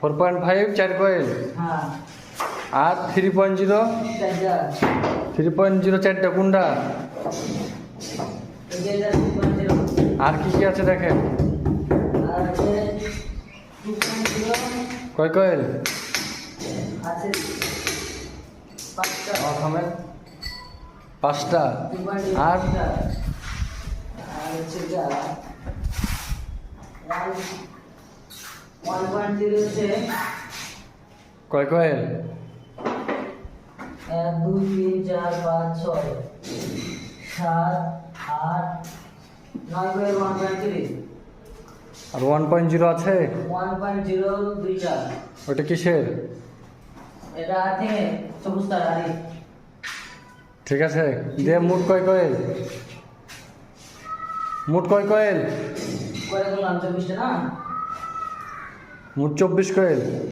Four point five চার coil হ্যাঁ। আর three point zero three point zero চারটা কোনটা? আর কি কি আছে দেখেন? কয় কয়েল পাঁচটা। আর? আর হচ্ছে যা ওয়ান পয়েন্ট জিরো হচ্ছে কয় কয়েল? এক দুই তিন চার পাঁচ ছয় সাত আট নয় করে ওয়ান পয়েন্ট থ্রি আর ওয়ান পয়েন্ট জিরো আছে? ওয়ান পয়েন্ট জিরো দুইটা ওটা কিসের? এটা আছে সবুজ তার ঠিক আছে। দিয়ে মুট কয় কয়েল? মুট কয় কয়েল? করে বললাম চব্বিশটা না? মুট চব্বিশ কয়েল।